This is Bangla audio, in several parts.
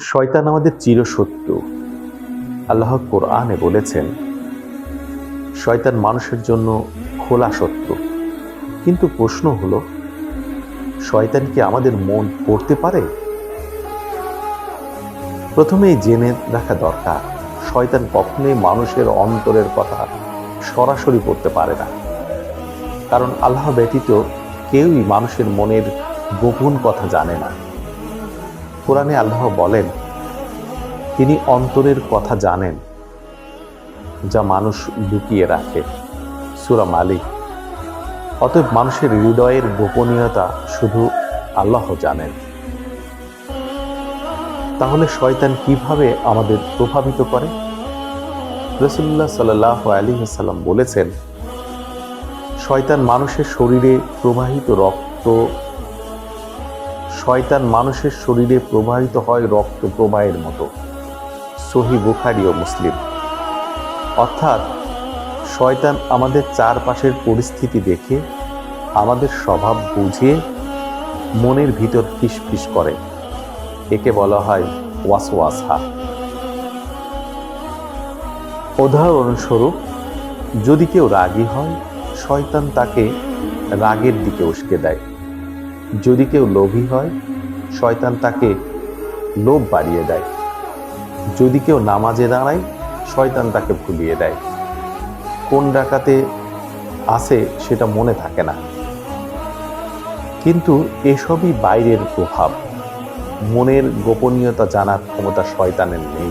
শয়তান আমাদের চিরশত্রু। আল্লাহ কোরআনে বলেছেন, শয়তান মানুষের জন্য খোলা শত্রু। কিন্তু প্রশ্ন হলো, শয়তান কি আমাদের মন পড়তে পারে? প্রথমেই জেনে রাখা দরকার, শয়তান কখনোই মানুষের অন্তরের কথা সরাসরি পড়তে পারে না। কারণ আল্লাহ ব্যতীত কেউই মানুষের মনের গোপন কথা জানে না। কোরআনে আল্লাহ বলেন, তিনি অন্তরের কথা জানেন, যা মানুষ লুকিয়ে রাখে। সুরা মালিক। অতএব মানুষের হৃদয়ের গোপনীয়তা শুধু আল্লাহ জানেন। তাহলে শয়তান কীভাবে আমাদের প্রভাবিত করে? রসুল্লাহ সাল্লাহ আলী সাল্লাম বলেছেন, শয়তান মানুষের শরীরে প্রবাহিত রক্ত শয়তান মানুষের শরীরে প্রবাহিত হয় রক্ত প্রবাহের মতো। সহি বুখারি ও মুসলিম। অর্থাৎ, শয়তান আমাদের চারপাশের পরিস্থিতি দেখে, আমাদের স্বভাব বুঝে, মনের ভিতর ফিসফিস করে। একে বলা হয় ওয়াসওয়াসা। উদাহরণস্বরূপ, যদি কেউ রাগী হয়, শয়তান তাকে রাগের দিকে উস্কে দেয়। যদি কেউ লোভী হয়, শয়তান তাকে লোভ বাড়িয়ে দেয়। যদি কেউ নামাজে দাঁড়ায়, শয়তান তাকে ভুলিয়ে দেয়। কোন ডাকাতে আসে সেটা মনে থাকে না। কিন্তু এসবই বাইরের প্রভাব। মনের গোপনীয়তা জানার ক্ষমতা শয়তানের নেই।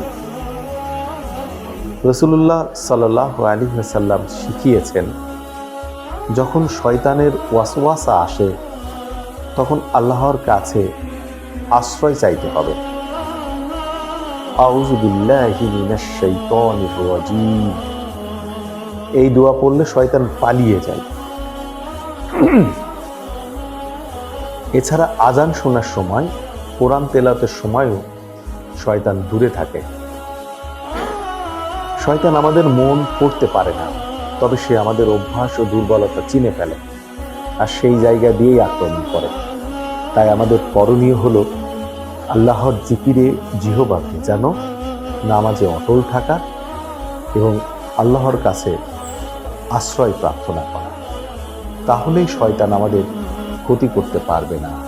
রসুল্লাহ সাল্লাহ আলী সাল্লাম শিখিয়েছেন, যখন শয়তানের ওয়াসওয়াসা আসে তখন আল্লাহর কাছে আশ্রয় চাইতে হবে। এই দোয়া পড়লে শয়তান পালিয়ে যায়। এছাড়া আজান শোনার সময়, কোরআন তেলাতের সময়ও শয়তান দূরে থাকে। শয়তান আমাদের মন পড়তে পারে না, তবে সে আমাদের অভ্যাস ও দুর্বলতা চিনে ফেলে আর সেই জায়গা দিয়েই আক্রমণ করে। তাই আমাদের করণীয় হলো আল্লাহর জিকিরে জিহবাকে যেন নামাজে অটল থাকা এবং আল্লাহর কাছে আশ্রয় প্রার্থনা করা। তাহলেই শয়তান আমাদের ক্ষতি করতে পারবে না।